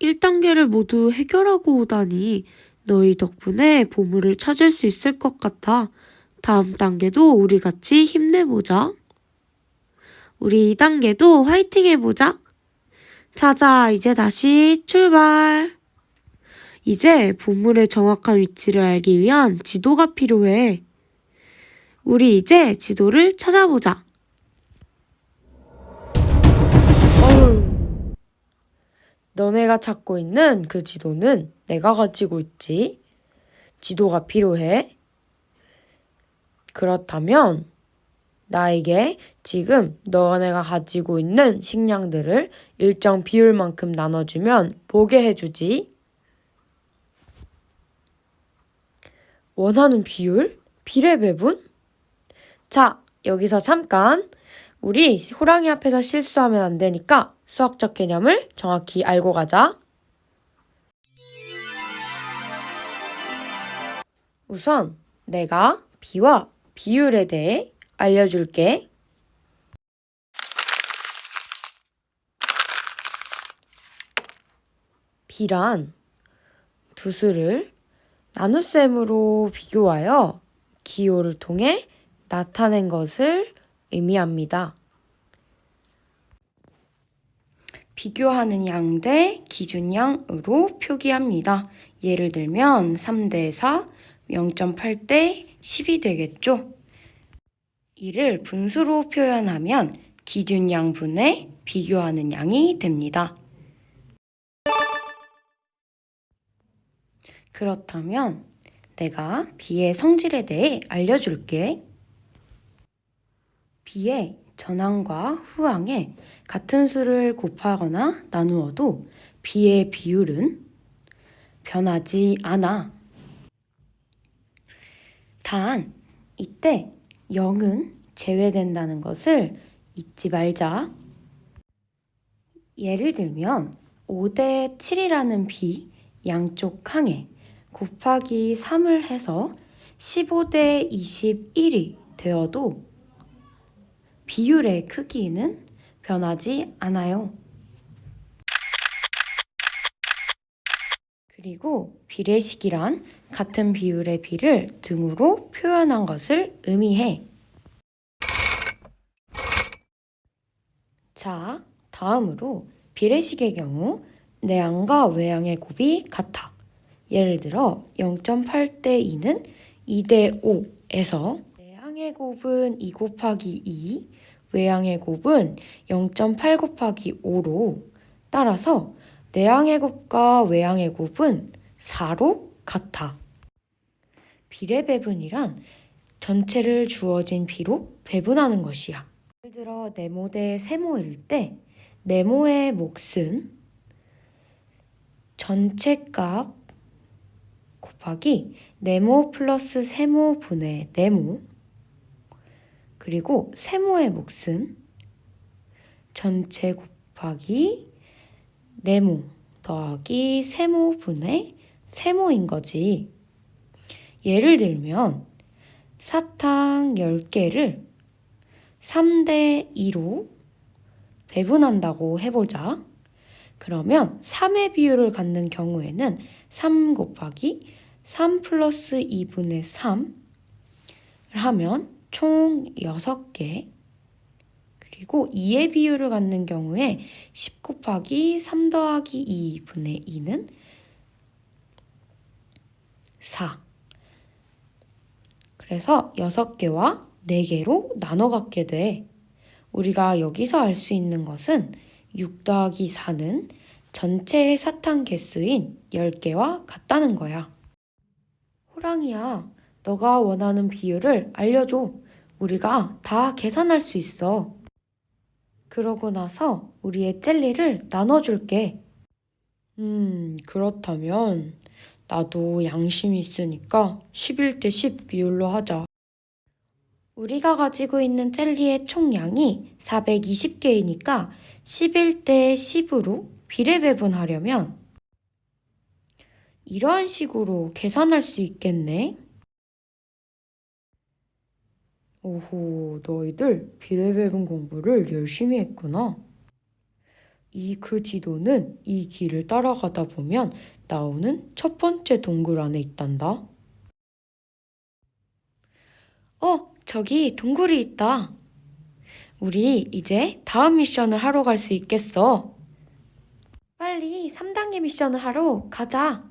1단계를 모두 해결하고 오다니 너희 덕분에 보물을 찾을 수 있을 것 같아. 다음 단계도 우리 같이 힘내보자. 우리 2단계도 화이팅 해보자. 자자, 이제 다시 출발. 이제 보물의 정확한 위치를 알기 위한 지도가 필요해. 우리 이제 지도를 찾아보자. 너네가 찾고 있는 그 지도는 내가 가지고 있지. 지도가 필요해. 그렇다면 나에게 지금 너네가 가지고 있는 식량들을 일정 비율만큼 나눠주면 보게 해주지. 원하는 비율? 비례 배분? 자, 여기서 잠깐. 우리 호랑이 앞에서 실수하면 안 되니까 수학적 개념을 정확히 알고 가자. 우선 내가 비와 비율에 대해 알려줄게. 비란 두 수를 나눗셈으로 비교하여 기호를 통해 나타낸 것을 의미합니다. 비교하는 양 대 기준양으로 표기합니다. 예를 들면 3대 4, 0.8대 10이 되겠죠? 이를 분수로 표현하면 기준양분의 비교하는 양이 됩니다. 그렇다면 내가 비의 성질에 대해 알려줄게. 비의 전항과 후항에 같은 수를 곱하거나 나누어도 비의 비율은 변하지 않아. 단, 이때 0은 제외된다는 것을 잊지 말자. 예를 들면 5대 7이라는 비 양쪽 항에 곱하기 3을 해서 15대 21이 되어도 비율의 크기는 변하지 않아요. 그리고 비례식이란 같은 비율의 비를 등으로 표현한 것을 의미해. 자, 다음으로 비례식의 경우 내양과 외양의 곱이 같아. 예를 들어 0.8대 2는 2대 5에서 내양의 곱은 2 곱하기 2, 외양의 곱은 0.8 곱하기 5로 따라서 내양의 곱과 외양의 곱은 4로 같아. 비례 배분이란 전체를 주어진 비로 배분하는 것이야. 예를 들어 네모 대 세모일 때 네모의 몫은 전체 값 곱하기 네모 플러스 세모 분의 네모 그리고 세모의 몫은 전체 곱하기 네모 더하기 세모 분의 세모인 거지. 예를 들면 사탕 10개를 3대 2로 배분한다고 해보자. 그러면 3의 비율을 갖는 경우에는 3 곱하기 3 플러스 2분의 3을 하면 총 6개 그리고 2의 비율을 갖는 경우에 10 곱하기 3 더하기 2분의 2는 4 그래서 6개와 4개로 나눠 갖게 돼. 우리가 여기서 알 수 있는 것은 6 더하기 4는 전체의 사탕 개수인 10개와 같다는 거야. 호랑이야, 너가 원하는 비율을 알려줘. 우리가 다 계산할 수 있어. 그러고 나서 우리의 젤리를 나눠줄게. 음, 그렇다면 나도 양심이 있으니까 11대 10 비율로 하자. 우리가 가지고 있는 젤리의 총량이 420개이니까 11대 10으로 비례 배분하려면 이러한 식으로 계산할 수 있겠네. 오호, 너희들 비례 배분 공부를 열심히 했구나. 이 그 지도는 이 길을 따라가다 보면 나오는 첫 번째 동굴 안에 있단다. 어, 저기 동굴이 있다. 우리 이제 다음 미션을 하러 갈 수 있겠어. 빨리 3단계 미션을 하러 가자.